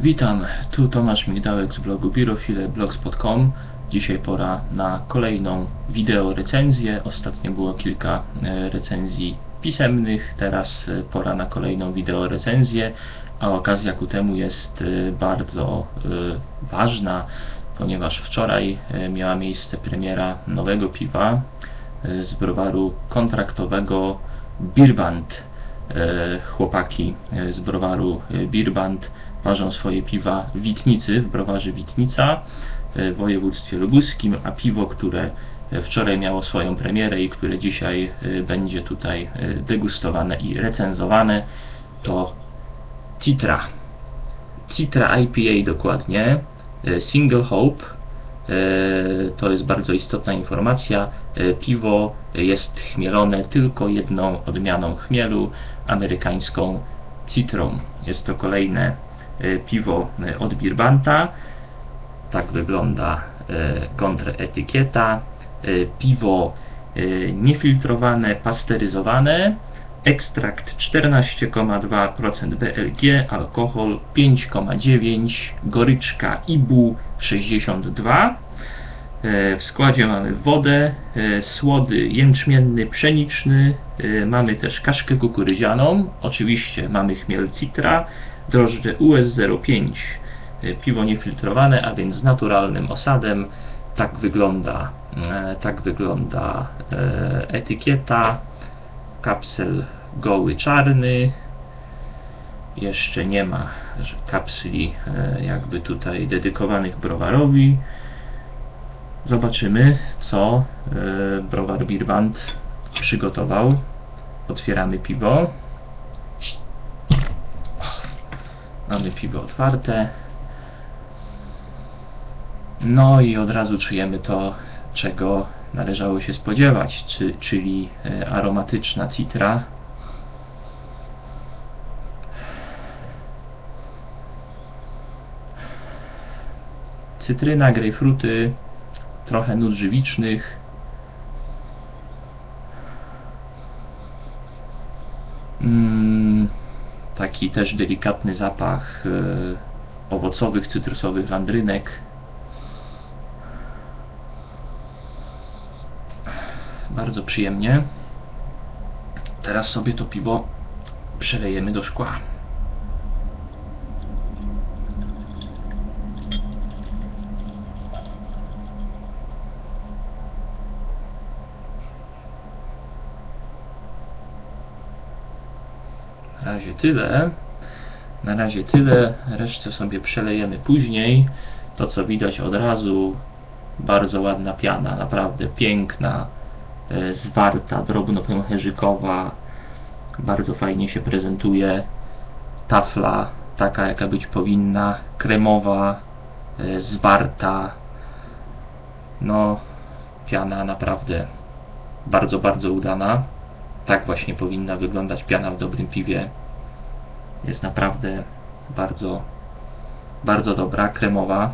Witam, tu Tomasz Migdałek z blogu birofile.blogspot.com Dzisiaj pora na kolejną wideo recenzję. Ostatnio było kilka e, recenzji pisemnych, teraz e, pora na kolejną wideo recenzję, a okazja ku temu jest e, bardzo ważna, ponieważ wczoraj miała miejsce premiera nowego piwa z browaru kontraktowego Birband. Chłopaki z browaru Birband ważą swoje piwa Witnicy, w browarze Witnica e, w województwie lubuskim, a piwo, które e, wczoraj miało swoją premierę i które dzisiaj e, będzie tutaj degustowane i recenzowane, to Citra. Citra IPA dokładnie, Single Hope. To jest bardzo istotna informacja. Piwo jest chmielone tylko jedną odmianą chmielu, amerykańską Citrą. Jest to kolejne piwo e, od Birbanta. Tak wygląda kontraetykieta. E, Piwo niefiltrowane, pasteryzowane. Ekstrakt 14,2% BLG, alkohol 5,9, goryczka IBU 62. E, W składzie mamy wodę, słody jęczmienny, pszeniczny, mamy też kaszkę kukurydzianą, oczywiście mamy chmiel citra, drożdże US05, e, piwo niefiltrowane, a więc z naturalnym osadem. Tak wygląda, e, tak wygląda e, etykieta, kapsel goły czarny, jeszcze nie ma kapsli jakby tutaj dedykowanych browarowi. Zobaczymy, co browar Birband przygotował. Otwieramy piwo. Mamy piwo otwarte. No i od razu czujemy to, czego należało się spodziewać, czy, czyli e, aromatyczna citra. Cytryna, grejpfruty, trochę nut żywicznych. Mm, taki też delikatny zapach e, owocowych, cytrusowych wandrynek. Bardzo przyjemnie. Teraz sobie to piwo przelejemy do szkła. Na razie tyle. Na razie tyle. Resztę sobie przelejemy później. To co widać od razu, bardzo ładna piana, naprawdę piękna, e, zwarta, drobnopęcherzykowa. Bardzo fajnie się prezentuje. Tafla taka jaka być powinna, kremowa, e, zwarta. No, piana naprawdę bardzo, bardzo udana. Tak właśnie powinna wyglądać piana w dobrym piwie. Jest naprawdę bardzo, bardzo dobra, kremowa.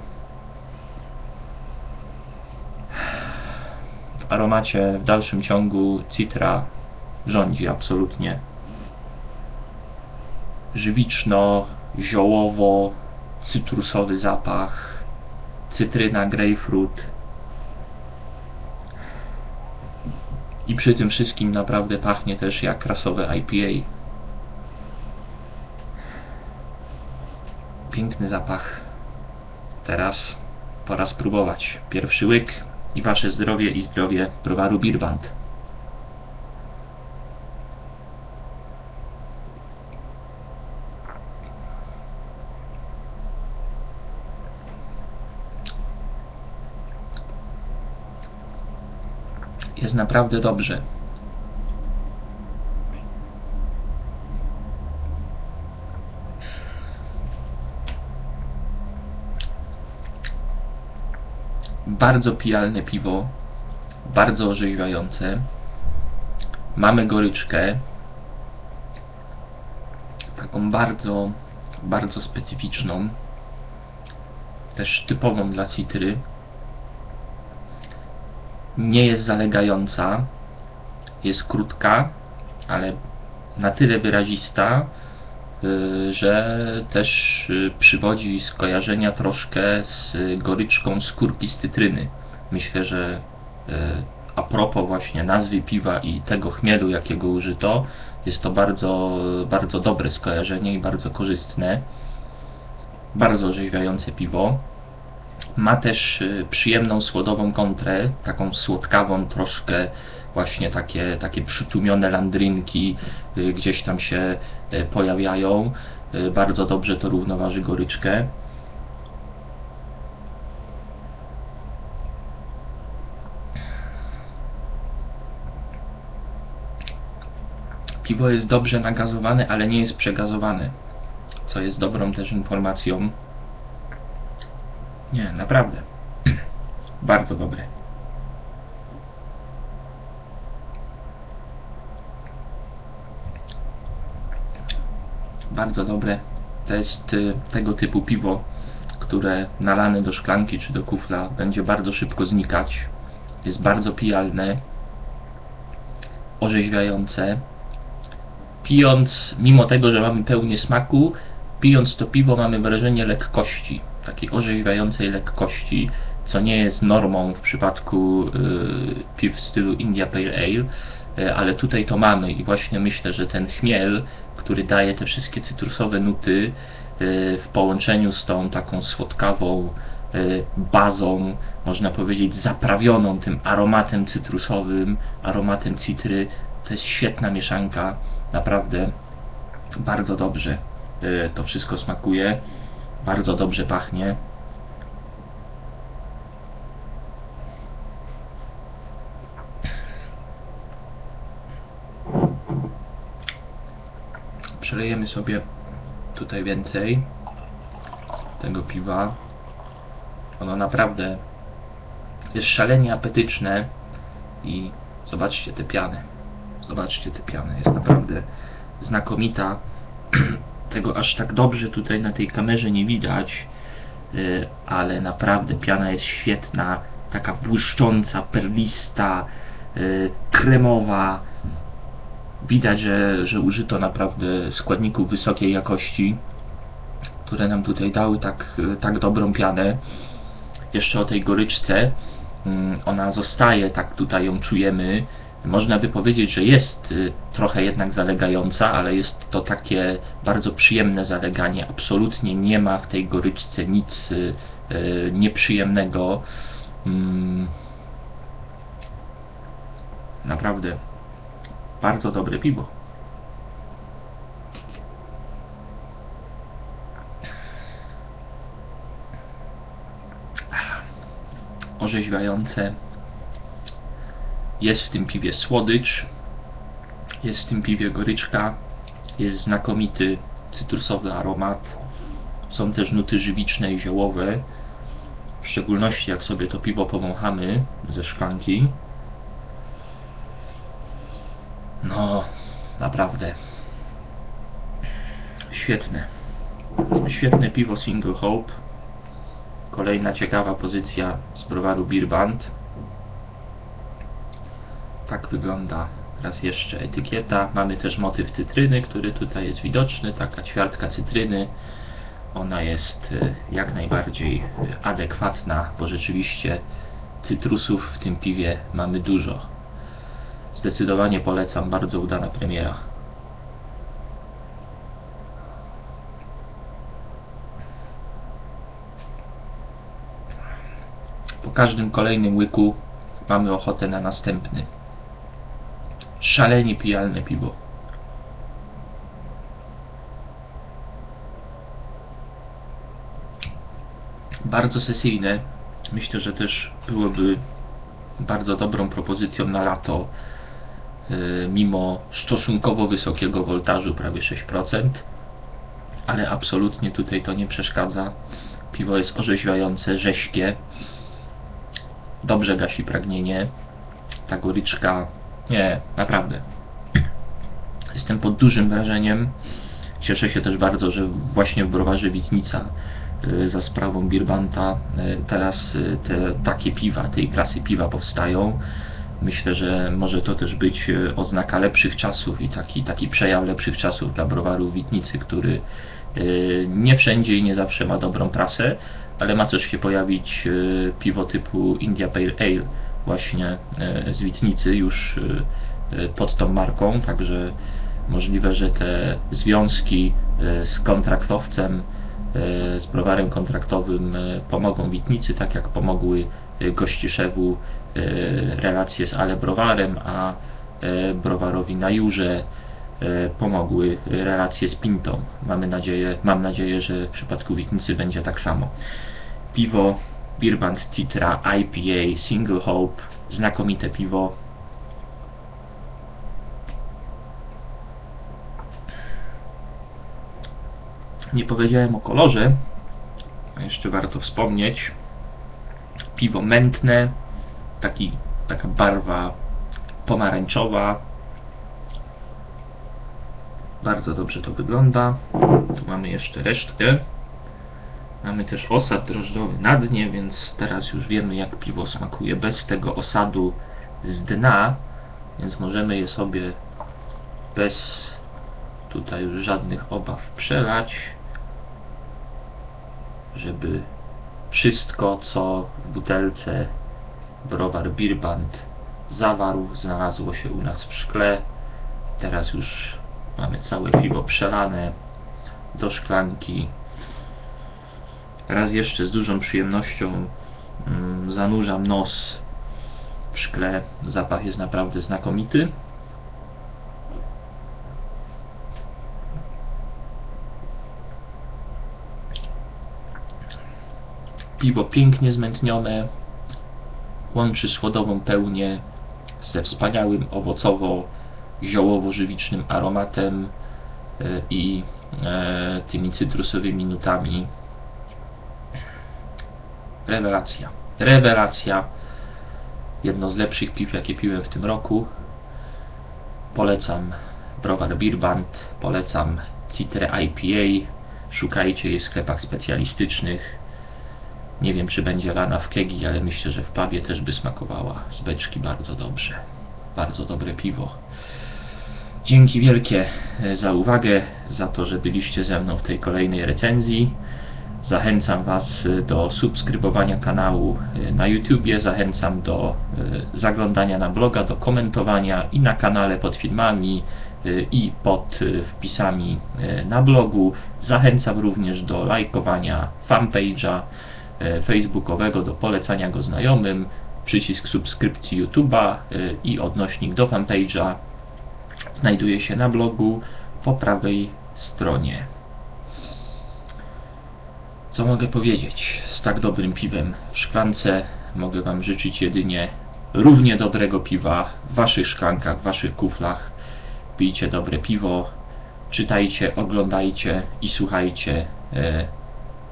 W aromacie w dalszym ciągu citra rządzi absolutnie. Żywiczno, ziołowo, cytrusowy zapach, cytryna, grejpfrut. I przy tym wszystkim naprawdę pachnie też jak krasowe IPA. Piękny zapach. Teraz pora spróbować. Pierwszy łyk i wasze zdrowie i zdrowie browaru Birband. Jest naprawdę dobrze. Bardzo pijalne piwo, bardzo orzeźwiające. Mamy goryczkę, taką bardzo, bardzo specyficzną, też typową dla citry nie jest zalegająca, jest krótka, ale na tyle wyrazista, że też y, przywodzi skojarzenia troszkę z goryczką skórki z cytryny. Myślę, że y, a propos właśnie nazwy piwa i tego chmielu, jakiego użyto, jest to bardzo, bardzo dobre skojarzenie i bardzo korzystne. Bardzo orzeźwiające piwo. Ma też y, przyjemną słodową kontrę, taką słodkawą, troszkę właśnie takie, takie przytłumione landrynki y, gdzieś tam się y, pojawiają. Bardzo dobrze to równoważy goryczkę. Piwo jest dobrze nagazowane, ale nie jest przegazowane, co jest dobrą też informacją. Nie, naprawdę. Bardzo dobre. Bardzo dobre. To jest tego typu piwo, które nalane do szklanki czy do kufla będzie bardzo szybko znikać. Jest bardzo pijalne, orzeźwiające. Pijąc, mimo tego, że mamy pełnię smaku, pijąc to piwo mamy wrażenie lekkości, takiej orzeźwiającej lekkości, co nie jest normą w przypadku y, piw w stylu India Pale Ale, y, ale tutaj to mamy i właśnie myślę, że ten chmiel, który daje te wszystkie cytrusowe nuty y, w połączeniu z tą taką słodkawą bazą, można powiedzieć zaprawioną tym aromatem cytrusowym, aromatem citry, to jest świetna mieszanka, naprawdę bardzo dobrze to wszystko smakuje, bardzo dobrze pachnie. Przelejemy sobie tutaj więcej tego piwa. Ono naprawdę jest szalenie apetyczne i zobaczcie tę pianę. Zobaczcie tę pianę, jest naprawdę znakomita. Tego aż tak dobrze tutaj na tej kamerze nie widać, y, ale naprawdę piana jest świetna, taka błyszcząca, perlista, y, kremowa. Widać, że, że użyto naprawdę składników wysokiej jakości, które nam tutaj dały tak, tak dobrą pianę. Jeszcze o tej goryczce, mm, ona zostaje, tak tutaj ją czujemy. Można by powiedzieć, że jest y, trochę jednak zalegająca, ale jest to takie bardzo przyjemne zaleganie. Absolutnie nie ma w tej goryczce nic y, y, nieprzyjemnego. Mm. Naprawdę bardzo dobre piwo. Orzeźwiające. Jest w tym piwie słodycz. Jest w tym piwie goryczka. Jest znakomity cytrusowy aromat. Są też nuty żywiczne i ziołowe. W szczególności jak sobie to piwo powąchamy ze szklanki. No, naprawdę. Świetne. Świetne piwo Single Hope. Kolejna ciekawa pozycja z browaru Beer Band. Tak wygląda raz jeszcze etykieta. Mamy też motyw cytryny, który tutaj jest widoczny. Taka ćwiartka cytryny. Ona jest e, jak najbardziej e, adekwatna, bo rzeczywiście cytrusów w tym piwie mamy dużo. Zdecydowanie polecam, bardzo udana premiera. Po każdym kolejnym łyku mamy ochotę na następny. Szalenie pijalne piwo. Bardzo sesyjne. Myślę, że też byłoby bardzo dobrą propozycją na lato y, mimo stosunkowo wysokiego woltażu, prawie 6%, ale absolutnie tutaj to nie przeszkadza. Piwo jest orzeźwiające, rześkie, dobrze gasi pragnienie. Ta goryczka, nie, naprawdę. Jestem pod dużym wrażeniem. Cieszę się też bardzo, że właśnie w browarze Witnica y, za sprawą Birbanta y, teraz y, te takie piwa, tej klasy piwa powstają Myślę, że może to też być oznaka lepszych czasów i taki, taki przejaw lepszych czasów dla browaru Witnicy, który nie wszędzie i nie zawsze ma dobrą prasę, ale ma też się pojawić piwo typu India Pale Ale właśnie e, z Witnicy już e, e, pod tą marką, także możliwe, że te związki z kontraktowcem, z browarem kontraktowym pomogą Witnicy, tak jak pomogły Gościszewu relacje z Ale Browarem, a browarowi na Jurze pomogły relacje z Pintą. Mamy nadzieję, mam nadzieję, że w przypadku Witnicy będzie tak samo. Piwo Birband Citra IPA Single Hope, znakomite piwo. Nie powiedziałem o kolorze, a jeszcze warto wspomnieć. Piwo mętne, taki, taka barwa pomarańczowa. Bardzo dobrze to wygląda. Tu mamy jeszcze resztkę. Mamy też osad drożdżowy na dnie, więc teraz już wiemy jak piwo smakuje bez tego osadu z dna, więc możemy je sobie bez tutaj już żadnych obaw przelać, żeby wszystko co w butelce browar Birband zawarł znalazło się u nas w szkle. Teraz już mamy całe piwo przelane do szklanki. Raz jeszcze z dużą przyjemnością mm, zanurzam nos w szkle. Zapach jest naprawdę znakomity. Piwo pięknie zmętnione, łączy słodową pełnię ze wspaniałym owocowo-ziołowo-żywicznym aromatem e, i e, tymi cytrusowymi nutami. Rewelacja. Rewelacja. Jedno z lepszych piw, jakie piłem w tym roku. Polecam browar Birband, polecam Citrę IPA. Szukajcie jej w sklepach specjalistycznych. Nie wiem, czy będzie lana w kegi, ale myślę, że w pubie też by smakowała z beczki bardzo dobrze. Bardzo dobre piwo. Dzięki wielkie e, za uwagę, za to, że byliście ze mną w tej kolejnej recenzji. Zachęcam Was e, do subskrybowania kanału e, na YouTubie, zachęcam do e, zaglądania na bloga, do komentowania i na kanale pod filmami i pod wpisami na blogu. Zachęcam również do lajkowania fanpage'a facebookowego, do polecania go znajomym, przycisk subskrypcji YouTube'a i odnośnik do fanpage'a znajduje się na blogu po prawej stronie. Co mogę powiedzieć? Z tak dobrym piwem w szklance mogę Wam życzyć jedynie równie dobrego piwa w Waszych szklankach, w Waszych kuflach. Pijcie dobre piwo, czytajcie, oglądajcie i słuchajcie e,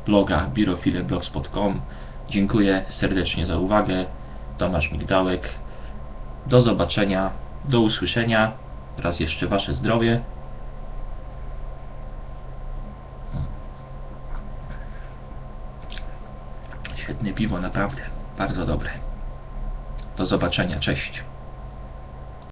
bloga birofileblogs.com. Dziękuję serdecznie za uwagę. Tomasz Migdałek. Do zobaczenia, do usłyszenia. Raz jeszcze Wasze zdrowie. Świetne piwo, naprawdę. Bardzo dobre. Do zobaczenia, cześć.